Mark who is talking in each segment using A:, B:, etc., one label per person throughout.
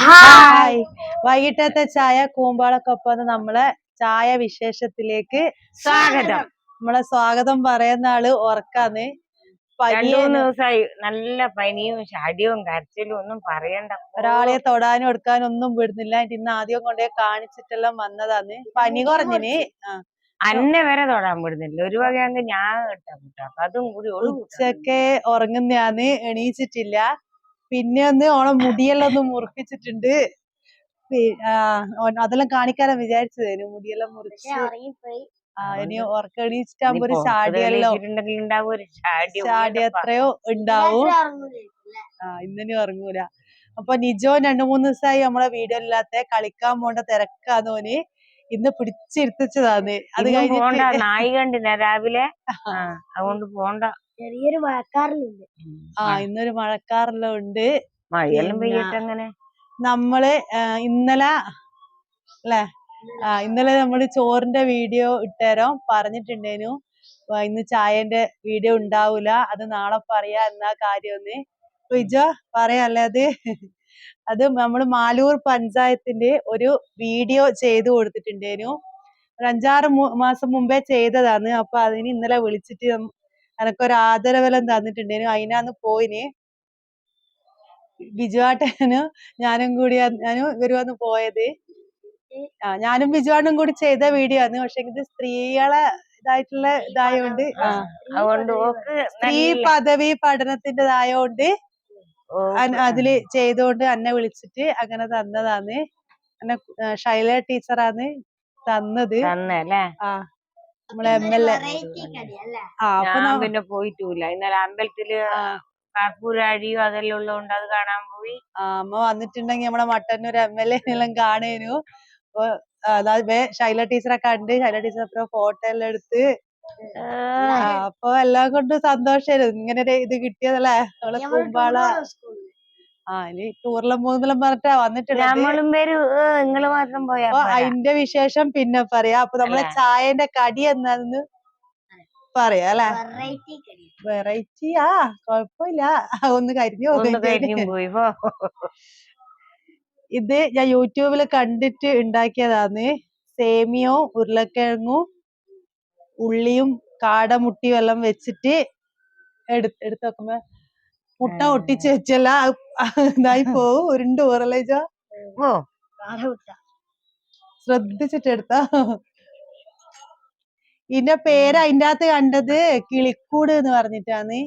A: Hi വൈകിട്ടത്തെ ചായ കൂമ്പാളക്കൊപ്പം നമ്മളെ ചായ വിശേഷത്തിലേക്ക്
B: സ്വാഗതം.
A: നമ്മളെ സ്വാഗതം പറയുന്ന ആൾ ഉറക്കാന്ന്
B: രണ്ടുമൂന്ന് ദിവസമായി നല്ല പനിയും ശടിയും കരച്ചിലും ഒന്നും പറയണ്ട.
A: ഒരാളെ തൊടാനും എടുക്കാനും ഒന്നും വിടുന്നില്ല ഇന്ന് ആദ്യം കൊണ്ടേ കാണിച്ചിട്ടെല്ലാം വന്നതാന്ന് പനി കുറഞ്ഞിന്.
B: അന്നെ വരെ തൊടാൻ വിടുന്നില്ല. ഒരു വകയാങ്ക് ഞാൻ കേട്ടാ. അതും കൂടി
A: ഉച്ചയ്ക്ക് ഉറങ്ങുന്നയാന്ന് എണീച്ചിട്ടില്ല. പിന്നെ ഒന്ന് ഓണം മുടിയെല്ലാം ഒന്ന് മുറിപ്പിച്ചിട്ടുണ്ട്. അതെല്ലാം കാണിക്കാനാ വിചാരിച്ചത്. മുടിയെല്ലാം മുറിച്ച്. ആ ഇനി ഉറക്കം എണീച്ചിട്ടാകുമ്പോ ഒരു ചാടിയല്ലോ
B: ഉണ്ടാവും ഒരു ചാടി
A: ചാടി എത്രയോ ഉണ്ടാവും. ആ ഇന്നിനി ഉറങ്ങൂല. അപ്പൊ നിജോ രണ്ടു മൂന്ന് ദിവസമായി നമ്മളെ വീഡിയോ ഇല്ലാത്ത കളിക്കാൻ പോണ്ട തിരക്കാന്നോന് ഇന്ന് പിടിച്ചിരുത്തിച്ചതാന്ന്. അത് കഴിഞ്ഞിട്ട്
B: നായി കണ്ടില്ല രാവിലെ? ആ അതുകൊണ്ട് പോണ്ട.
C: ചെറിയൊരു മഴക്കാറിലുണ്ട്.
A: ആ ഇന്നൊരു മഴക്കാറെല്ലാം ഉണ്ട്.
B: മഴയെല്ലാം പെയ്യട്ടെ അങ്ങനെ
A: നമ്മൾ ഇന്നലെ അല്ലെ ആ ഇന്നലെ നമ്മൾ ചോറിന്റെ വീഡിയോ ഇട്ടേരം പറഞ്ഞിട്ടുണ്ടേനു. ഇന്ന് ചായന്റെ വീഡിയോ ഉണ്ടാവൂല. അത് നാളെ പറയാ എന്നാ കാര്യം ഒന്ന് വിജോ പറയാല്ലേ അത്? അത് നമ്മൾ മാലൂർ പഞ്ചായത്തിന്റെ ഒരു വീഡിയോ ചെയ്തു കൊടുത്തിട്ടുണ്ടേനു ഒരു അഞ്ചാറ് മാസം മുമ്പേ ചെയ്തതാണ്. അപ്പൊ അതിന് ഇന്നലെ വിളിച്ചിട്ട് എനക്കൊരു ആദരവെല്ലാം തന്നിട്ടുണ്ടേനു അതിനാന്ന് പോയിന്. ബിജുവാട്ടനും ഞാനും കൂടി ഞാനും ഇവരുവാന്ന് പോയത്. ആ ഞാനും ബിജുവാണും കൂടി ചെയ്ത വീഡിയോ ആണ് പക്ഷെ ഇത് സ്ത്രീകളെ ഇതായിട്ടുള്ള ഇതായോണ്ട് സ്ത്രീ പദവി
B: പഠനത്തിന്റെതായോണ്ട്
A: അൻ- അതിൽ ചെയ്തോണ്ട് അന്നെ വിളിച്ചിട്ട് അങ്ങനെ തന്നതാന്ന്. എന്നെ ഷൈല ശൈല ടീച്ചറാണ് തന്നത്. നമ്മളെ എം എൽ എ
C: വെറൈറ്റി കടി
A: ആ അപ്പൊ
B: ഞാൻ പിന്നെ പോയിട്ടില്ല. ഇന്നലെ
A: അമ്പലത്തിൽ
B: കർപ്പൂരാഴിയും അതെല്ലാം ഉള്ളതുകൊണ്ട് അത് കാണാൻ പോയി.
A: ആ, അമ്മ വന്നിട്ടുണ്ടെങ്കി നമ്മളെ മട്ടന്നൂർ എം എൽ എല്ലാം കാണേനു. അപ്പൊ ശൈല ടീച്ചറെ കണ്ട് ശൈല ടീച്ചർ അപ്പുറം ഫോട്ടോ എല്ലാം എടുത്ത് അപ്പൊ എല്ലാം കൊണ്ട് സന്തോഷായിരുന്നു ഇങ്ങനെ ഒരു ഇത് കിട്ടിയതല്ലേ? നമ്മളെ കൂമ്പാള ആ ഇനി ടൂറിലും പോകുന്നെല്ലാം പറഞ്ഞിട്ടാ വന്നിട്ടുള്ളത്.
B: നിങ്ങൾ മാത്രം പോയാ
A: അപ്പൊ. അതിന്റെ വിശേഷം പിന്നെ പറയാ. അപ്പൊ നമ്മളെ? ചായന്റെ കടി എന്നാന്ന് പറയാ അല്ലെ?
C: വെറൈറ്റി
A: ആ കൊഴപ്പില്ല ഒന്ന് കരിഞ്ഞു
B: പോയി
A: ഇത് ഞാൻ യൂട്യൂബിൽ കണ്ടിട്ട് ഉണ്ടാക്കിയതാണ് സേമിയോ ഉരുളക്കിഴങ്ങും ഉള്ളിയും കാടമുട്ടിയും എല്ലാം വെച്ചിട്ട് എടുത്ത് എടുത്ത് വെക്കുമ്പോ മുട്ട
B: ആ.
A: ഒട്ടിച്ച് വെച്ചല്ല ഇതായി പോവും. ഉരുണ്ട് ഊറലേജോ ശ്രദ്ധിച്ചിട്ട് എടുത്ത. ഇതിന്റെ പേര് അതിന്റെ അകത്ത് കണ്ടത് കിളിക്കൂട് എന്ന് പറഞ്ഞിട്ടാണ്.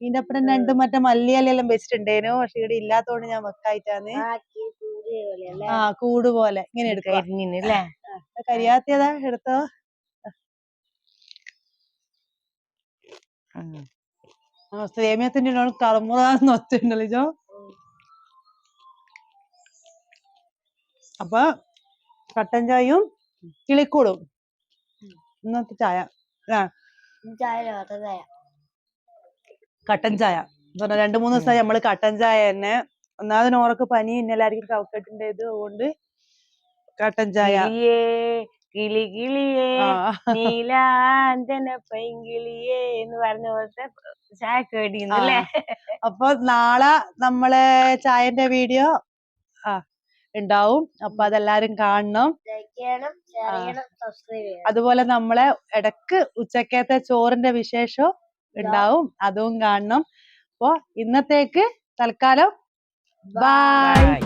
A: ഇതിന്റെ അപ്പുറം രണ്ടും മറ്റേ മല്ലിയലെല്ലാം വെച്ചിട്ടുണ്ടേനു പക്ഷെ ഇവിടെ ഇല്ലാത്തോണ്ട് ഞാൻ വെക്കായിട്ടാണ്.
C: ആക്കി കൂട് പോലെ.
A: ഇങ്ങനെ എടുക്കാം കരിയാത്തിയതാ ആ
B: കരിഞ്ഞില്ലേ
A: കരിയാത്തിയതാ എടുത്തോ ആ സേമിയത്തിന്റെ കറമുറാന്ന് ഒച്ചുണ്ടല്ലോ ജോ അപ്പൊ കട്ടൻ ചായയും കിളിക്കൂടും. ഇന്നത്തെ ചായ. കട്ടൻ ചായ. എന്ന് പറഞ്ഞാ രണ്ടു മൂന്ന് ദിവസമായി നമ്മൾ കട്ടൻ ചായ തന്നെ. ഒന്നാമത് ഓർക്ക് പനി ഇന്നലായിരിക്കും കവക്കെട്ടിന്റെ ഇത് അതുകൊണ്ട് കട്ടൻ ചായ.
B: കിളി കിളിയേ
A: ആ.
B: നീലാഞ്ചന പൈങ്കിളിയേ എന്ന് പറഞ്ഞ പോലത്തെ ചായ കേടിന്നല്ലേ
A: അപ്പൊ നാളെ നമ്മളെ ചായന്റെ വീഡിയോ ആ ഉണ്ടാവും. അപ്പൊ അതെല്ലാരും കാണണം. അതുപോലെ നമ്മളെ ഇടയ്ക്ക് ഉച്ചക്കത്തെ ചോറിന്റെ വിശേഷം ഉണ്ടാവും. അതും കാണണം. അപ്പൊ ഇന്നത്തേക്ക് തൽക്കാലം. ബൈ.